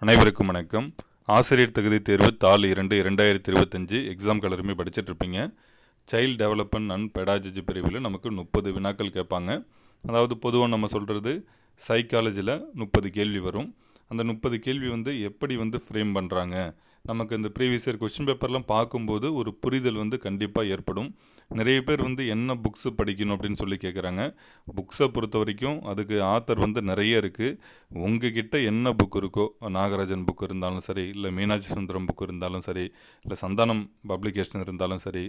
அனைவருக்கும் வணக்கம். ஆசிரியர் தகுதி தேர்வு தாள் இரண்டு இரண்டாயிரத்தி இருபத்தஞ்சி எக்ஸாம் கலருமே படிச்சுட்டு இருப்பீங்க. சைல்டு டெவலப்மெண்ட் அண்ட் பெடாஜி பிரிவில் நமக்கு முப்பது வினாக்கள் கேட்பாங்க. அதாவது பொதுவாக நம்ம சொல்கிறது சைக்காலஜியில் முப்பது கேள்வி வரும். அந்த முப்பது கேள்வி வந்து எப்படி வந்து ஃப்ரேம் பண்ணுறாங்க நமக்கு இந்த ப்ரீவியஸ் இயர் கொஷின் பேப்பர்லாம் பார்க்கும்போது ஒரு புரிதல் வந்து கண்டிப்பாக ஏற்படும். நிறைய பேர் வந்து என்ன புக்ஸு படிக்கணும் அப்படின்னு சொல்லி கேட்குறாங்க புக்ஸை பொறுத்த வரைக்கும் அதுக்கு ஆத்தர் வந்து நிறைய இருக்குது உங்ககிட்ட என்ன புக் இருக்கோ நாகராஜன் புக் இருந்தாலும் சரி இல்லை மீனாட்சி சுந்தரம் புக் இருந்தாலும் சரி இல்லை சந்தானம் பப்ளிகேஷன் இருந்தாலும் சரி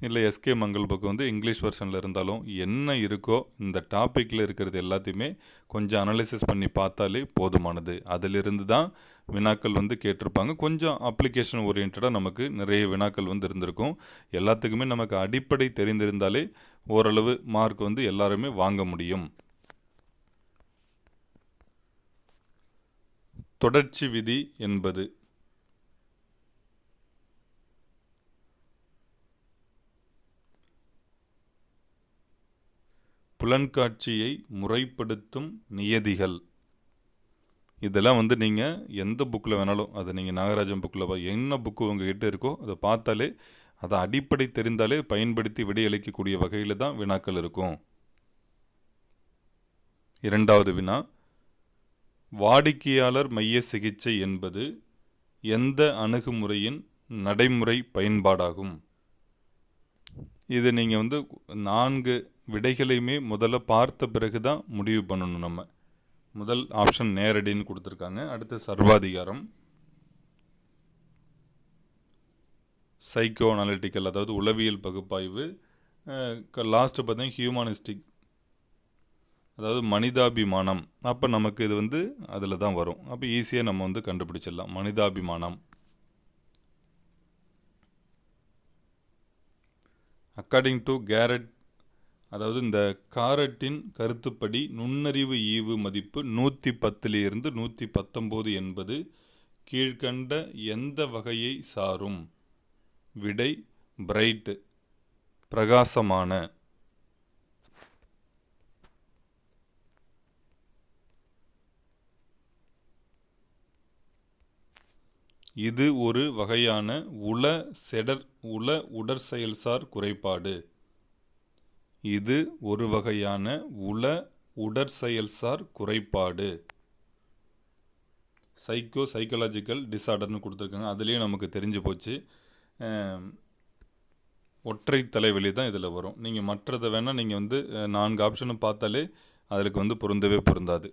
இல்லை எஸ்கே மங்கள் புக் வந்து இங்கிலீஷ் வெர்ஷனில் இருந்தாலும் என்ன இருக்கோ இந்த டாப்பிக்கில் இருக்கிறது எல்லாத்தையுமே கொஞ்சம் அனலைசிஸ் பண்ணி பார்த்தாலே போதுமானது. அதிலிருந்து தான் வினாக்கள் வந்து கேட்டிருப்பாங்க. கொஞ்சம் அப்ளிகேஷன் ஓரியன்டாக நமக்கு நிறைய வினாக்கள் வந்து இருந்திருக்கும். எல்லாத்துக்குமே நமக்கு அடிப்படை தெரிந்திருந்தாலே ஓரளவு மார்க் வந்து எல்லாருமே வாங்க முடியும். தொடர்ச்சி விதி என்பது புலன்காட்சியை முறைப்படுத்தும் நியதிகள். இதெல்லாம் வந்து நீங்கள் எந்த புக்கில் வேணாலும் அது நீங்கள் நாகராஜன் புக்கில் என்ன புக்கு உங்ககிட்ட இருக்கோ அதை பார்த்தாலே அதை அடிப்படை தெரிந்தாலே பயன்படுத்தி விடையளிக்கக்கூடிய வகையில் தான் வினாக்கள் இருக்கும். இரண்டாவது வினா வாடிக்கையாளர் மைய சிகிச்சை என்பது எந்த அணுகுமுறையின் நடைமுறை பயன்பாடாகும்? இது நீங்கள் வந்து நான்கு விடைகளையுமே முதல்ல பார்த்த பிறகு தான் முடிவு பண்ணணும் நம்ம. முதல் ஆப்ஷன் நேரடின்னு கொடுத்துருக்காங்க. அடுத்து சர்வாதிகாரம். சைக்கோ அனாலிட்டிக்கல் அதாவது உளவியல் பகுப்பாய்வு. லாஸ்ட்டு பார்த்தீங்கன்னா ஹியூமானிஸ்டிக் அதாவது மனிதாபிமானம். அப்போ நமக்கு இது வந்து அதில் தான் வரும். அப்போ ஈஸியாக நம்ம வந்து கண்டுபிடிச்சிடலாம். மனிதாபிமானம். அக்கார்டிங் டு கேரட் அதாவது இந்த காரட்டின் கருத்துப்படி நுண்ணறிவு ஈவு மதிப்பு நூற்றி பத்துலேருந்து நூற்றி பத்தொம்போது என்பது கீழ்கண்ட எந்த வகையை சாரும்? விடை பிரைட் பிரகாசமான. இது ஒரு வகையான உள செடர் உள உடற்செயல்சார் குறைபாடு. இது ஒரு வகையான உள உடற்செயல்சார் குறைபாடு. சைக்கோ சைக்கலாஜிக்கல் டிஸார்டர்னு கொடுத்துருக்காங்க. அதுலேயும் நமக்கு தெரிஞ்சு போச்சு. ஒற்றை தலைவலி தான் இதில் வரும். நீங்கள் மற்றதை வேணால் நீங்கள் வந்து நான்கு ஆப்ஷனும் பார்த்தாலே அதற்கு வந்து பொருந்தவே பொருந்தாது.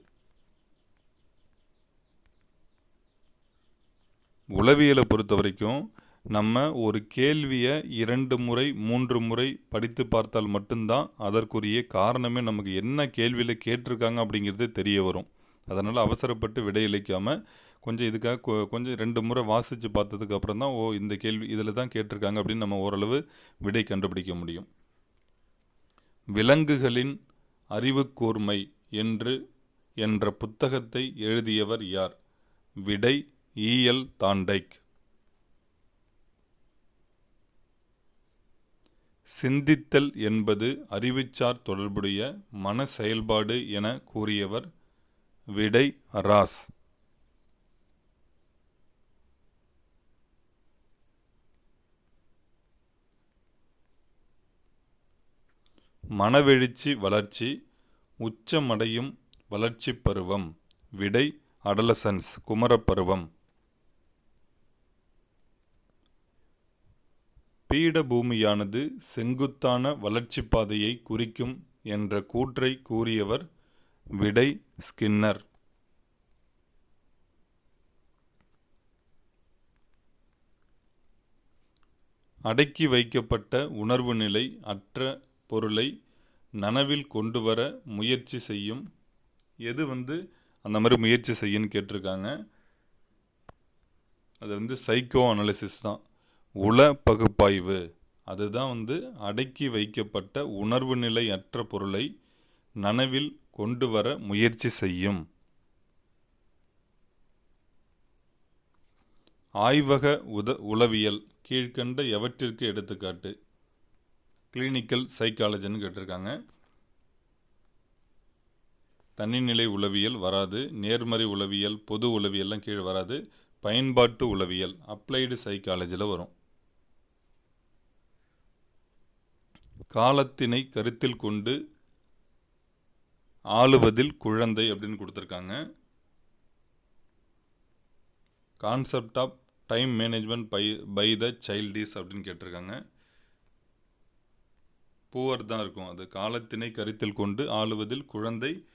உளவியலை பொறுத்த வரைக்கும் நம்ம ஒரு கேள்வியை இரண்டு முறை மூன்று முறை படித்து பார்த்தால் மட்டும்தான் அதற்குரிய காரணமே நமக்கு என்ன கேள்வியில் கேட்டிருக்காங்க அப்படிங்கிறது தெரிய வரும். அதனால் அவசரப்பட்டு விடையளிக்காமல் கொஞ்சம் இதுக்காக கொஞ்சம் ரெண்டு முறை வாசித்து பார்த்ததுக்கு அப்புறம் தான் ஓ இந்த கேள்வி இதில் தான் கேட்டிருக்காங்க அப்படின்னு நம்ம ஓரளவு விடை கண்டுபிடிக்க முடியும். விலங்குகளின் அறிவுக்கூர்மை என்று என்ற புத்தகத்தை எழுதியவர் யார்? விடை ஈஎல் தாண்டைக். சிந்தித்தல் என்பது அறிவுச்சார் தொடர்புடைய மன செயல்பாடு என கூறியவர் விடை ராஸ். மனவெழுச்சி வளர்ச்சி உச்சமடையும் வளர்ச்சி பருவம் விடை அடலசன்ஸ் குமரப்பருவம். பீடபூமியானது செங்குத்தான வளர்ச்சி பாதையை குறிக்கும் என்ற கூற்றை கூறியவர் விடை ஸ்கின்னர். அடக்கி வைக்கப்பட்ட உணர்வு நிலை அற்ற பொருளை நனவில் கொண்டு வர முயற்சி செய்யும். எது வந்து அந்த மாதிரி முயற்சி செய்யுன்னு கேட்டிருக்காங்க. அது வந்து சைக்கோ அனாலிசிஸ் தான். உள பகுப்பாய்வு அதுதான் வந்து அடக்கி வைக்கப்பட்ட உணர்வு நிலை அற்ற பொருளை நனவில் கொண்டு வர முயற்சி செய்யும். ஆய்வக உத உளவியல் கீழ்கண்ட எவற்றிற்கு எடுத்துக்காட்டு? கிளினிக்கல் சைக்காலஜின்னு கேட்டிருக்காங்க. தனிநிலை உளவியல் வராது நேர்மறை உளவியல் பொது உளவியல்லாம் கீழே வராது பயன்பாட்டு உளவியல் அப்ளைடு சைக்காலஜியில் வரும். காலத்தினை கருத்தில் கொண்டு ஆளுவதில் குழந்தை அப்படின்னு கொடுத்துருக்காங்க. Concept of time management by by the child is அப்படின்னு கேட்டிருக்காங்க. பூவர் தான் இருக்கும். அது காலத்தினை கருத்தில் கொண்டு ஆளுவதில் குழந்தை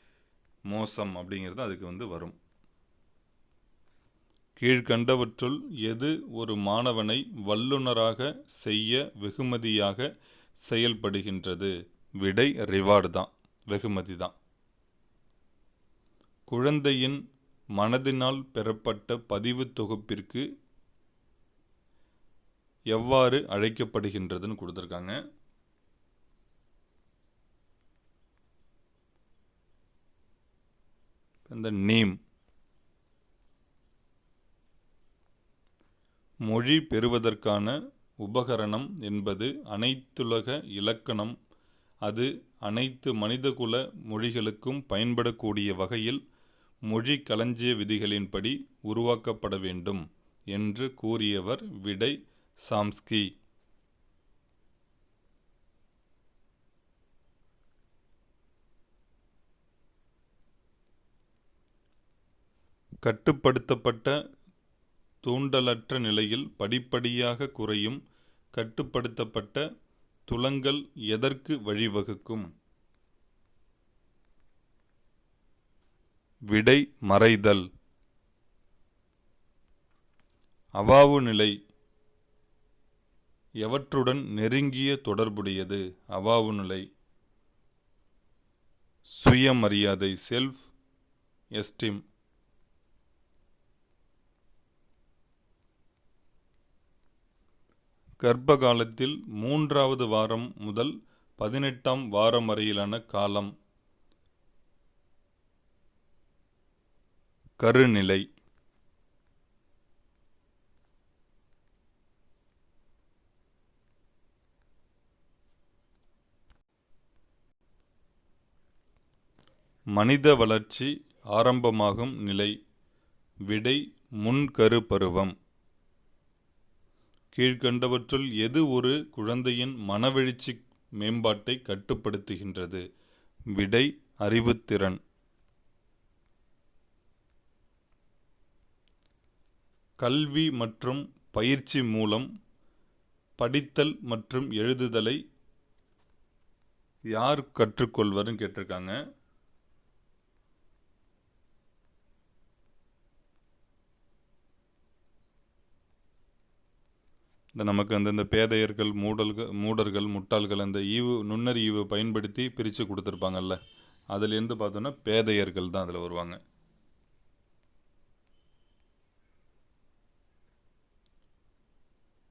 மோசம் அப்படிங்கிறது அதுக்கு வந்து வரும். கீழ்கண்டவற்றுள் எது ஒரு மாணவனை வல்லுனராக செய்ய வெகுமதியாக செயல்படுகின்றது. விடை ரிவார்டு தான் வெகுமதி தான். குழந்தையின் மனதினால் பெறப்பட்ட பதிவு தொகுப்பிற்கு எவ்வாறு அழைக்கப்படுகின்றதுன்னு கொடுத்துருக்காங்க. இந்த நேம் மொழி பெறுவதற்கான உபகரணம் என்பது அனைத்துலக இலக்கணம். அது அனைத்து மனிதகுல மொழிகளுக்கும் பயன்படக்கூடிய வகையில் மொழி களஞ்சிய விதிகளின்படி உருவாக்கப்பட வேண்டும் என்று கூறியவர் விடை சாம்ஸ்கி. கட்டுப்படுத்தப்பட்ட தூண்டலற்ற நிலையில் படிப்படியாக குறையும் கட்டுப்படுத்தப்பட்ட துலங்கல் எதற்கு வழிவகுக்கும்? விடை மறைதல். அவாவு நிலை. எவற்றுடன் நெருங்கிய தொடர்புடையது? அவாவு நிலை. சுயமரியாதை செல்ஃப் எஸ்டிம் கர்ப்ப காலத்தில் மூன்றாவது வாரம் முதல் பதினெட்டாம் வாரம் வரையிலான காலம். கருநிலை. மனித வளர்ச்சி ஆரம்பமாகும் நிலை. விடை முன்கரு பருவம் கீழ்கண்டவற்றுள் எது ஒரு குழந்தையின் மனவெழுச்சி மேம்பாட்டை கட்டுப்படுத்துகின்றது? விடை அறிவுத்திறன். கல்வி மற்றும் பயிற்சி மூலம் படித்தல் மற்றும் எழுதுதலை யார் கற்றுக்கொள்வர்னு கேட்டிருக்காங்க. இந்த நமக்கு அந்த இந்த பேதையர்கள் மூடல்கள் மூடர்கள் முட்டாள்கள் அந்த ஈவு நுண்ணறிவு பயன்படுத்தி பிரித்து கொடுத்துருப்பாங்கல்ல. அதுலேருந்து பார்த்தோன்னா பேதையர்கள் தான் அதில் வருவாங்க.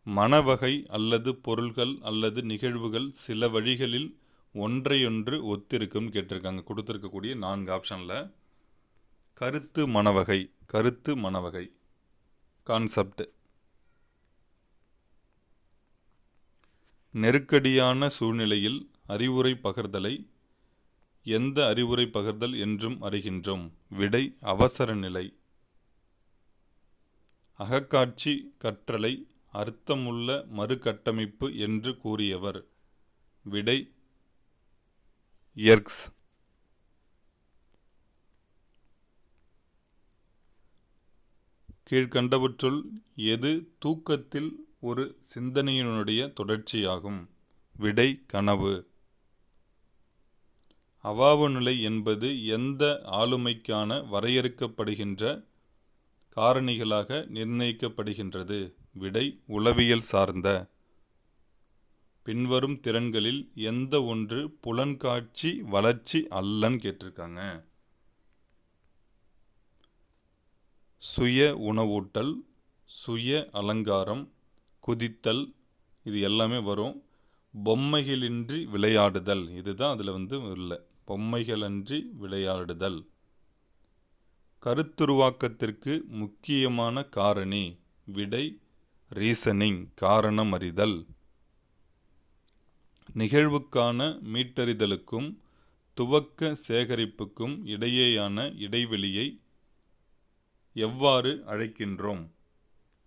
மனவகை அல்லது பொருள்கள் அல்லது நிகழ்வுகள் சில வழிகளில் ஒன்றையொன்று ஒத்திருக்கும்னு கேட்டிருக்காங்க. கொடுத்துருக்கக்கூடிய நான்கு ஆப்ஷனில் கருத்து மனவகை கருத்து மனவகை கான்செப்ட் நெருக்கடியான சூழ்நிலையில் அறிவுரை பகர்தலை எந்த அறிவுரை பகர்தல் என்றும் அறிகின்றோம். விடை அவசர நிலை. அகக்காட்சி கற்றலை அர்த்தமுள்ள மறுகட்டமைப்பு என்று கூறியவர். விடை எர்க்ஸ். கீழ்கண்டவற்றுள் எது தூக்கத்தில் ஒரு சிந்தனையினுடைய தொடர்ச்சியாகும். விடை கனவு. அவாவு நிலை என்பது எந்த ஆளுமைக்கான வரையறுக்கப்படுகின்ற காரணிகளாக நிர்ணயிக்கப்படுகின்றது. விடை உளவியல் சார்ந்த. பின்வரும் திறன்களில் எந்த ஒன்று புலன்காட்சி வளர்ச்சி அல்லன்னு கேட்டிருக்காங்க. சுய உணவூட்டல் சுய அலங்காரம் குதித்தல் இது எல்லாமே வரும். பொம்மைகளின்றி விளையாடுதல் இதுதான் அதில் வந்து இல்லை பொம்மைகளன்றி விளையாடுதல். கருத்துருவாக்கத்திற்கு முக்கியமான காரணி விடை ரீசனிங் காரணம் அறிதல் நிகழ்வுக்கான மீட்டறிதலுக்கும் துவக்க சேகரிப்புக்கும் இடையேயான இடைவெளியை எவ்வாறு அழைக்கின்றோம்?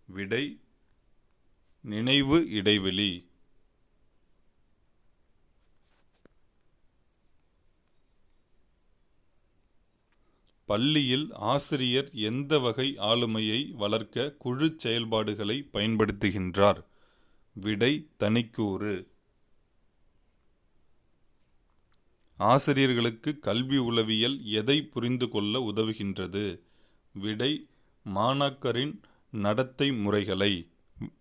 விடை நினைவு இடைவெளி. பள்ளியில் ஆசிரியர் எந்த வகை ஆளுமையை வளர்க்க குழு செயல்பாடுகளை பயன்படுத்துகின்றார்? விடை தனிக்கூறு. ஆசிரியர்களுக்கு கல்வி உளவியல் எதை புரிந்து கொள்ள உதவுகின்றது? விடை மாணாக்கரின் நடத்தை முறைகளை.